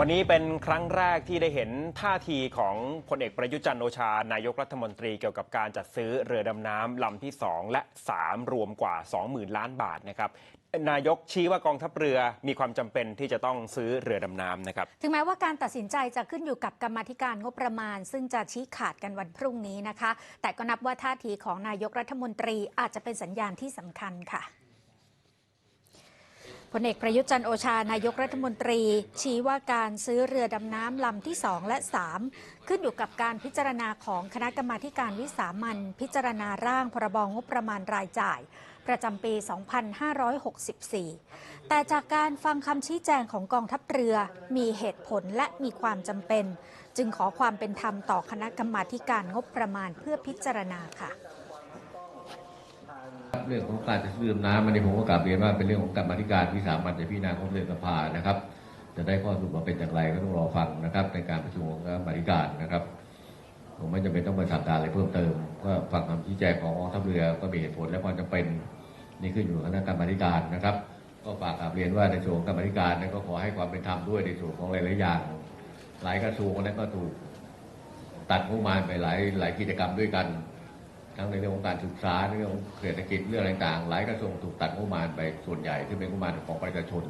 วันนี้เป็นครั้งแรกที่ได้เห็นท่าทีของพลเอกประยุจันโอชา นายกรัฐมนตรีเกี่ยวกับการจัดซื้อเรือดำน้ำลำที่ 2 และ 3 รวมกว่า 20,000 ล้านบาทนะครับนายกชี้ว่ากองทัพเรือมีความจำเป็นที่จะต้องซื้อเรือดำน้ำนะครับ ถึงแม้ว่าการตัดสินใจจะขึ้นอยู่กับกรรมธิการงบประมาณ ซึ่งจะชี้ขาดกันวันพรุ่งนี้นะคะ แต่ก็นับว่าท่าทีของนายกรัฐมนตรีอาจจะเป็นสัญญาณที่สำคัญค่ะ พลเอกประยุทธ์จันโอชานายกรัฐมนตรี ชี้ว่าการซื้อเรือดำน้ำลำที่ 2 และ 3 ขึ้นอยู่กับการพิจารณาของคณะกรรมาการวิสามันพิจารณาร่างพรบงบประมาณรายจ่าย ประจำปี 2564 แต่จากการฟังคำชี้แจงของกองทัพเรือ มีเหตุผลและมีความจำเป็น จึงขอความเป็นธรรมต่อคณะกรรมาการงบประมาณเพื่อพิจารณาค่ะ เรื่องของการจะซื้อดำน้ำอันนี้ผมก็กลับเรียนว่าเป็นเรื่องของกรรมธิการวิสามันจะพิจารณาของเรือนสภานะครับ จะได้ข้อสรุปมาเป็นอย่างไรก็ต้องรอฟังนะครับ ในการประชุมของกรรมธิการนะครับ ผมไม่จำเป็นต้องมาสั่งการอะไรเพิ่มเติมก็ฟังคำชี้แจงของกองทัพเรือก็มีเหตุผลและความจำเป็นนี่ขึ้นอยู่กับคณะกรรมธิการนะครับ ก็ฝากกลับเรียนว่าในส่วนของกรรมธิการนี่ยก็ขอให้ความเป็นธรรมด้วยในส่วนของหลายๆอย่าง หลายกระทรวงนั้นก็ถูกตัดงบประมาณไปหลายหลายกิจกรรมด้วยกัน ทั้งในเรื่องของการศึกษาในเรื่องของเศรษฐกิจเรื่องอะไรต่างๆหลายกระทรวงถูกตัดงบประมาณไปส่วนใหญ่ที่เป็นงบประมาณของประชาชน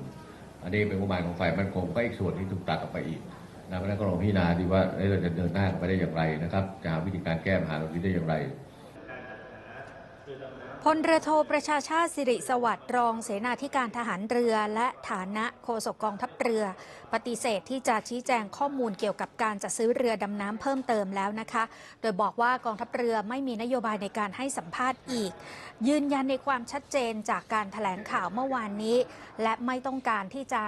อันนี้เป็นงบประมาณของฝ่ายมั่นคงก็อีกส่วนที่ถูกตัดออกไปอีกนะเพราะนั้นก็ลองพิจารณาดีว่าเราจะเดินหน้าไปได้อย่างไรนะครับจะหาวิธีการแก้ปัญหาตรงนี้ได้อย่างไร พลเรือโทประชาชาติสิริสวัสดิ์รองเสนาธิการทหารเรือ และฐานะโฆษกกองทัพเรือ ปฏิเสธที่จะชี้แจงข้อมูลเกี่ยวกับการจะซื้อเรือดำน้ำเพิ่มเติมแล้วนะคะ โดยบอกว่ากองทัพเรือไม่มีนโยบายในการให้สัมภาษณ์อีก ยืนยันในความชัดเจนจากการแถลงข่าวเมื่อวานนี้ และไม่ต้องการที่จะ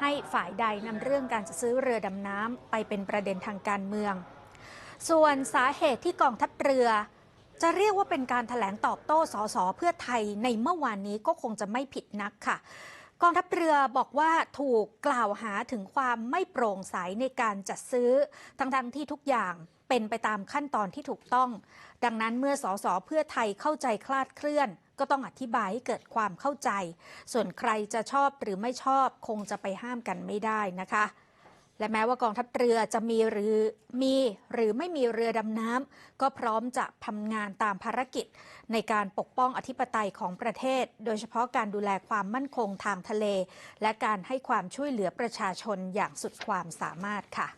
ให้ฝ่ายใดนำเรื่องการจะซื้อเรือดำน้ำไปเป็นประเด็นทางการเมือง ส่วนสาเหตุที่กองทัพเรือ จะเรียกว่าเป็นการถแถลงตอบโต้สสเพื่อไทยในเมื่อวานนี้ก็คงจะไม่ผิดนักค่ะกองทัพเรือบอกว่าถูกกล่าวหาถึงความไม่โปร่งใสในการจัดซื้อ ทั้งๆที่ทุกอย่างเป็นไปตามขั้นตอนที่ถูกต้อง ดังนั้นเมื่อสสเพื่อไทยเข้าใจคลาดเคลื่อน ก็ต้องอธิบายให้เกิดความเข้าใจ ส่วนใครจะชอบหรือไม่ชอบคงจะไปห้ามกันไม่ได้นะคะ และแม้ว่ากองทัพเรือจะมีหรือมีหรือไม่มีเรือดำน้ำก็พร้อมจะทำงานตามภารกิจ ในการปกป้องอธิปไตยของประเทศ โดยเฉพาะการดูแลความมั่นคงทางทะเล และการให้ความช่วยเหลือประชาชนอย่างสุดความสามารถค่ะ